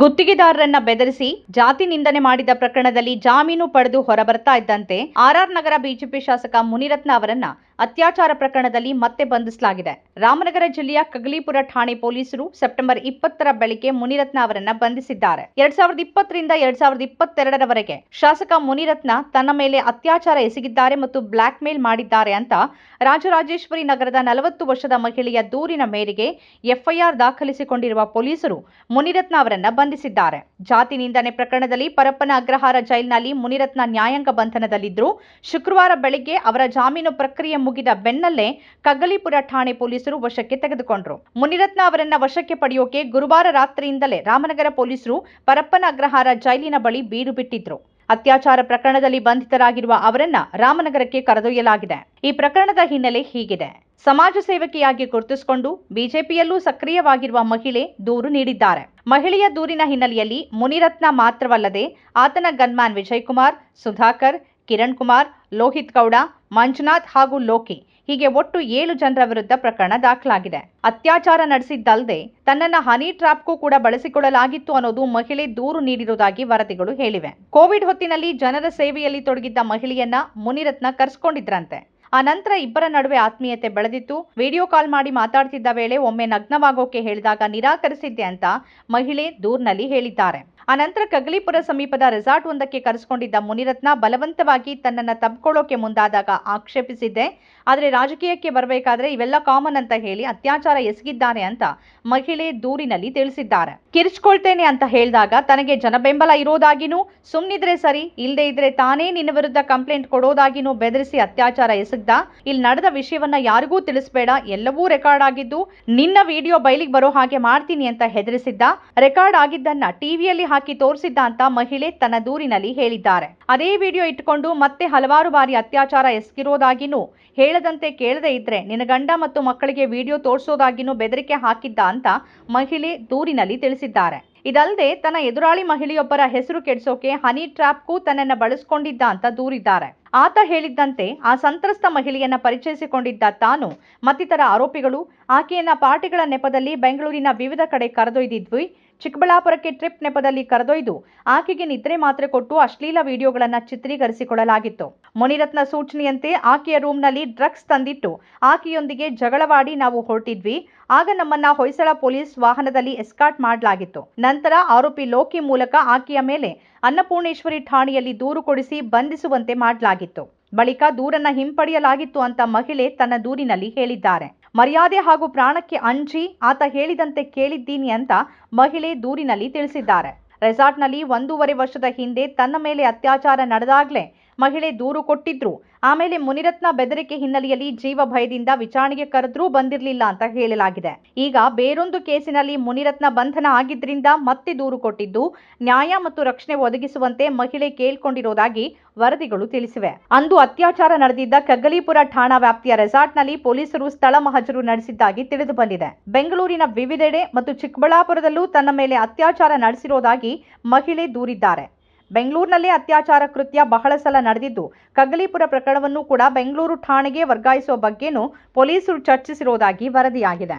ಗುತ್ತಿಗೆದಾರರನ್ನ ಬೆದರಿಸಿ ಜಾತಿ ನಿಂದನೆ ಮಾಡಿದ ಪ್ರಕರಣದಲ್ಲಿ ಜಾಮೀನು ಪಡೆದು ಹೊರಬರ್ತಾ ಇದ್ದಂತೆ ಆರ್ಆರ್ ನಗರ ಬಿಜೆಪಿ ಶಾಸಕ ಮುನಿರತ್ನ ಅವರನ್ನ ಅತ್ಯಾಚಾರ ಪ್ರಕರಣದಲ್ಲಿ ಮತ್ತೆ ಬಂಧಿಸಲಾಗಿದೆ. ರಾಮನಗರ ಜಿಲ್ಲೆಯ ಕಗಲೀಪುರ ಠಾಣೆ ಪೊಲೀಸರು ಸೆಪ್ಟೆಂಬರ್ ಇಪ್ಪತ್ತರ ಬೆಳಿಗ್ಗೆ ಮುನಿರತ್ನ ಅವರನ್ನ ಬಂಧಿಸಿದ್ದಾರೆ. ಎರಡ್ ಸಾವಿರದ ಇಪ್ಪತ್ತರಿಂದ ಎರಡ್ ಸಾವಿರದ ಇಪ್ಪತ್ತೆರಡರವರೆಗೆ ಶಾಸಕ ಮುನಿರತ್ನ ತನ್ನ ಮೇಲೆ ಅತ್ಯಾಚಾರ ಎಸಗಿದ್ದಾರೆ ಮತ್ತು ಬ್ಲಾಕ್ ಮೇಲ್ ಮಾಡಿದ್ದಾರೆ ಅಂತ ರಾಜರಾಜೇಶ್ವರಿ ನಗರದ ನಲವತ್ತು ವರ್ಷದ ಮಹಿಳೆಯ ದೂರಿನ ಮೇರೆಗೆ ಎಫ್ಐಆರ್ ದಾಖಲಿಸಿಕೊಂಡಿರುವ ಪೊಲೀಸರು ಮುನಿರತ್ನ ಅವರನ್ನ ಬಂಧಿಸಿದ್ದಾರೆ. ಜಾತಿ ನಿಂದನೆ ಪ್ರಕರಣದಲ್ಲಿ ಪರಪ್ಪನ ಅಗ್ರಹಾರ ಜೈಲಿನಲ್ಲಿ ಮುನಿರತ್ನ ನ್ಯಾಯಾಂಗ ಬಂಧನದಲ್ಲಿದ್ದರು. ಶುಕ್ರವಾರ ಬೆಳಿಗ್ಗೆ ಅವರ ಜಾಮೀನು ಪ್ರಕ್ರಿಯೆ ಮುಗಿದ ಬೆನ್ನಲ್ಲೇ ಕಗ್ಗಲೀಪುರ ಠಾಣೆ ಪೊಲೀಸರು ವಶಕ್ಕೆ ತೆಗೆದುಕೊಂಡರು. ಮುನಿರತ್ನ ಅವರನ್ನ ವಶಕ್ಕೆ ಪಡೆಯೋಕೆ ಗುರುವಾರ ರಾತ್ರಿಯಿಂದಲೇ ರಾಮನಗರ ಪೊಲೀಸರು ಪರಪ್ಪನ ಅಗ್ರಹಾರ ಜೈಲಿನ ಬಳಿ ಬೀಡು ಬಿಟ್ಟಿದ್ರು. ಅತ್ಯಾಚಾರ ಪ್ರಕರಣದಲ್ಲಿ ಬಂಧಿತರಾಗಿರುವ ಅವರನ್ನ ರಾಮನಗರಕ್ಕೆ ಕರೆದೊಯ್ಯಲಾಗಿದೆ. ಈ ಪ್ರಕರಣದ ಹಿನ್ನೆಲೆ ಹೀಗಿದೆ. ಸಮಾಜ ಸೇವಕಿಯಾಗಿ ಗುರುತಿಸಿಕೊಂಡು ಬಿಜೆಪಿಯಲ್ಲೂ ಸಕ್ರಿಯವಾಗಿರುವ ಮಹಿಳೆ ದೂರು ನೀಡಿದ್ದಾರೆ. ಮಹಿಳೆಯ ದೂರಿನ ಹಿನ್ನೆಲೆಯಲ್ಲಿ ಮುನಿರತ್ನ ಮಾತ್ರವಲ್ಲದೆ ಆತನ ಗನ್ಮ್ಯಾನ್ ವಿಜಯ್ ಕುಮಾರ್ ಸುಧಾಕರ್, ಕಿರಣ್ ಕುಮಾರ್, ಲೋಹಿತ್ ಗೌಡ, ಮಂಜುನಾಥ್ ಹಾಗೂ ಲೋಕಿ ಹೀಗೆ ಒಟ್ಟು ಏಳು ಜನರ ವಿರುದ್ಧ ಪ್ರಕರಣ ದಾಖಲಾಗಿದೆ. ಅತ್ಯಾಚಾರ ನಡೆಸಿದ್ದಲ್ಲದೆ ತನ್ನನ್ನ ಹನಿ ಟ್ರಾಪ್ಗೂ ಕೂಡ ಬಳಸಿಕೊಳ್ಳಲಾಗಿತ್ತು ಅನ್ನೋದು ಮಹಿಳೆ ದೂರು ನೀಡಿರುವುದಾಗಿ ವರದಿಗಳು ಹೇಳಿವೆ. ಕೋವಿಡ್ ಹೊತ್ತಿನಲ್ಲಿ ಜನರ ಸೇವೆಯಲ್ಲಿ ತೊಡಗಿದ್ದ ಮಹಿಳೆಯನ್ನ ಮುನಿರತ್ನ ಕರೆಸ್ಕೊಂಡಿದ್ರಂತೆ. ಆ ನಂತರ ಇಬ್ಬರ ನಡುವೆ ಆತ್ಮೀಯತೆ ಬೆಳೆದಿತ್ತು. ವಿಡಿಯೋ ಕಾಲ್ ಮಾಡಿ ಮಾತಾಡ್ತಿದ್ದ ವೇಳೆ ಒಮ್ಮೆ ನಗ್ನವಾಗೋಕೆ ಹೇಳಿದಾಗ ನಿರಾಕರಿಸಿದ್ದೆ ಅಂತ ಮಹಿಳೆ ದೂರ್ನಲ್ಲಿ ಹೇಳಿದ್ದಾರೆ. ಆ ನಂತರ ಕಗಲಿಪುರ ಸಮೀಪದ ರೆಸಾರ್ಟ್ ಒಂದಕ್ಕೆ ಕರೆಸಿಕೊಂಡಿದ್ದ ಮುನಿರತ್ನ ಬಲವಂತವಾಗಿ ತನ್ನನ್ನ ತಬ್ಕೊಳ್ಳೋಕೆ ಮುಂದಾದಾಗ ಆಕ್ಷೇಪಿಸಿದ್ದೆ. ಆದರೆ ರಾಜಕೀಯಕ್ಕೆ ಬರಬೇಕಾದ್ರೆ ಇವೆಲ್ಲ ಕಾಮನ್ ಅಂತ ಹೇಳಿ ಅತ್ಯಾಚಾರ ಎಸಗಿದ್ದಾನೆ ಅಂತ ಮಹಿಳೆ ದೂರಿನಲ್ಲಿ ತಿಳಿಸಿದ್ದಾರೆ. ಕಿರಿಚ್ಕೊಳ್ತೇನೆ ಅಂತ ಹೇಳಿದಾಗ ತನಗೆ ಜನಬೆಂಬಲ ಇರೋದಾಗಿನೂ, ಸುಮ್ನಿದ್ರೆ ಸರಿ ಇಲ್ಲದೆ ಇದ್ರೆ ತಾನೇ ನಿನ್ನ ವಿರುದ್ಧ ಕಂಪ್ಲೇಂಟ್ ಕೊಡೋದಾಗಿನೂ ಬೆದರಿಸಿ ಅತ್ಯಾಚಾರ ಎಸಗ್ದ. ಇಲ್ಲಿ ನಡೆದ ವಿಷಯವನ್ನ ಯಾರಿಗೂ ತಿಳಿಸ್ಬೇಡ, ಎಲ್ಲವೂ ರೆಕಾರ್ಡ್ ಆಗಿದ್ದು ನಿನ್ನ ವಿಡಿಯೋ ಬಯಲಿಗೆ ಬರೋ ಹಾಗೆ ಮಾಡ್ತೀನಿ ಅಂತ ಹೆದರಿಸಿದ್ದ. ರೆಕಾರ್ಡ್ ಆಗಿದ್ದನ್ನ ಟಿವಿಯಲ್ಲಿ ಹಾಕಿ ತೋರಿಸಿದ್ದ ಅಂತ ಮಹಿಳೆ ತನ್ನ ದೂರಿನಲ್ಲಿ ಹೇಳಿದ್ದಾರೆ. ಅದೇ ವಿಡಿಯೋ ಇಟ್ಕೊಂಡು ಮತ್ತೆ ಹಲವಾರು ಬಾರಿ ಅತ್ಯಾಚಾರ ಎಸಗಿರೋದಾಗಿನೂ ಹೇಳದಂತೆ ಕೇಳದೆ ಇದ್ರೆ ನಿನ್ನ ಗಂಡ ಮತ್ತು ಮಕ್ಕಳಿಗೆ ವಿಡಿಯೋ ತೋರಿಸೋದಾಗಿನೂ ಬೆದರಿಕೆ ಹಾಕಿದ್ದ ಅಂತ ಮಹಿಳೆ ದೂರಿನಲ್ಲಿ ತಿಳಿಸಿದ್ದಾರೆ. ಇದಲ್ಲದೆ ತನ್ನ ಎದುರಾಳಿ ಮಹಿಳೆಯೊಬ್ಬರ ಹೆಸರು ಕೆಡಿಸೋಕೆ ಹನಿ ಟ್ರಾಪ್ಗೂ ತನ್ನನ್ನ ಬಳಸ್ಕೊಂಡಿದ್ದ ಅಂತ ದೂರಿದ್ದಾರೆ. ಆತ ಹೇಳಿದ್ದಂತೆ ಆ ಸಂತ್ರಸ್ತ ಮಹಿಳೆಯನ್ನ ಪರಿಚಯಿಸಿಕೊಂಡಿದ್ದ ತಾನು ಮತ್ತಿತರ ಆರೋಪಿಗಳು, ಆಕೆಯನ್ನ ಪಾರ್ಟಿಗಳ ನೆಪದಲ್ಲಿ ಬೆಂಗಳೂರಿನ ವಿವಿಧ ಕಡೆ ಕರೆದೊಯ್ದಿದ್ವಿ ಚಿಕ್ಕಬಳ್ಳಾಪುರಕ್ಕೆ ಟ್ರಿಪ್ ನೆಪದಲ್ಲಿ ಕರೆದೊಯ್ದು ಆಕೆಗೆ ನಿದ್ರೆ ಮಾತ್ರೆ ಕೊಟ್ಟು ಅಶ್ಲೀಲ ವಿಡಿಯೋಗಳನ್ನು ಚಿತ್ರೀಕರಿಸಿಕೊಳ್ಳಲಾಗಿತ್ತು. ಮುನಿರತ್ನ ಸೂಚನೆಯಂತೆ ಆಕೆಯ ರೂಮ್ನಲ್ಲಿ ಡ್ರಗ್ಸ್ ತಂದಿಟ್ಟು ಆಕೆಯೊಂದಿಗೆ ಜಗಳವಾಡಿ ನಾವು ಹೊರಟಿದ್ವಿ. ಆಗ ನಮ್ಮನ್ನ ಹೊಯ್ಸಳ ಪೊಲೀಸ್ ವಾಹನದಲ್ಲಿ ಎಸ್ಕಾರ್ಟ್ ಮಾಡಲಾಗಿತ್ತು. ನಂತರ ಆರೋಪಿ ಲೋಕಿ ಮೂಲಕ ಆಕೆಯ ಮೇಲೆ ಅನ್ನಪೂರ್ಣೇಶ್ವರಿ ಠಾಣೆಯಲ್ಲಿ ದೂರು ಕೊಡಿಸಿ ಬಂಧಿಸುವಂತೆ ಮಾಡಲಾಗಿತ್ತು. ಬಳಿಕ ದೂರನ್ನ ಹಿಂಪಡೆಯಲಾಗಿತ್ತು ಅಂತ ಮಹಿಳೆ ತನ್ನ ದೂರಿನಲ್ಲಿ ಹೇಳಿದ್ದಾರೆ. ಮರ್ಯಾದೆ ಹಾಗೂ ಪ್ರಾಣಕ್ಕೆ ಅಂಜಿ, ಆತ ಹೇಳಿದಂತೆ ಕೇಳಿದ್ದೀನಿ ಅಂತ ಮಹಿಳೆ ದೂರಿನಲ್ಲಿ ತಿಳಿಸಿದ್ದಾರೆ. ರೆಸಾರ್ಟ್ನಲ್ಲಿ ಒಂದೂವರೆ ವರ್ಷದ ಹಿಂದೆ ತನ್ನ ಮೇಲೆ ಅತ್ಯಾಚಾರ ನಡೆದಾಗ್ಲೇ ಮಹಿಳೆ ದೂರು ಕೊಟ್ಟಿದ್ರು. ಆಮೇಲೆ ಮುನಿರತ್ನ ಬೆದರಿಕೆ ಹಿನ್ನೆಲೆಯಲ್ಲಿ ಜೀವ ಭಯದಿಂದ ವಿಚಾರಣೆಗೆ ಕರೆದ್ರೂ ಬಂದಿರಲಿಲ್ಲ ಅಂತ ಹೇಳಲಾಗಿದೆ. ಈಗ ಬೇರೊಂದು ಕೇಸಿನಲ್ಲಿ ಮುನಿರತ್ನ ಬಂಧನ ಆಗಿದ್ರಿಂದ ಮತ್ತೆ ದೂರು ಕೊಟ್ಟಿದ್ದು, ನ್ಯಾಯ ಮತ್ತು ರಕ್ಷಣೆ ಒದಗಿಸುವಂತೆ ಮಹಿಳೆ ಕೇಳ್ಕೊಂಡಿರೋದಾಗಿ ವರದಿಗಳು ತಿಳಿಸಿವೆ. ಅಂದು ಅತ್ಯಾಚಾರ ನಡೆದಿದ್ದ ಕಗ್ಗಲೀಪುರ ಠಾಣಾ ವ್ಯಾಪ್ತಿಯ ರೆಸಾರ್ಟ್ನಲ್ಲಿ ಪೊಲೀಸರು ಸ್ಥಳ ಮಹಜರು ನಡೆಸಿದ್ದಾಗಿ ತಿಳಿದು ಬಂದಿದೆ. ಬೆಂಗಳೂರಿನ ವಿವಿಧೆಡೆ ಮತ್ತು ಚಿಕ್ಕಬಳ್ಳಾಪುರದಲ್ಲೂ ತನ್ನ ಮೇಲೆ ಅತ್ಯಾಚಾರ ನಡೆಸಿರೋದಾಗಿ ಮಹಿಳೆ ದೂರಿದ್ದಾರೆ. ಬೆಂಗಳೂರಿನಲ್ಲೇ ಅತ್ಯಾಚಾರ ಕೃತ್ಯ ಬಹಳ ಸಲ ನಡೆದಿದ್ದು, ಕಗ್ಗಲೀಪುರ ಪ್ರಕರಣವನ್ನು ಕೂಡ ಬೆಂಗಳೂರು ಠಾಣೆಗೆ ವರ್ಗಾಯಿಸುವ ಬಗ್ಗೆನೂ ಪೊಲೀಸರು ಚರ್ಚಿಸಿರುವುದಾಗಿ ವರದಿಯಾಗಿದೆ.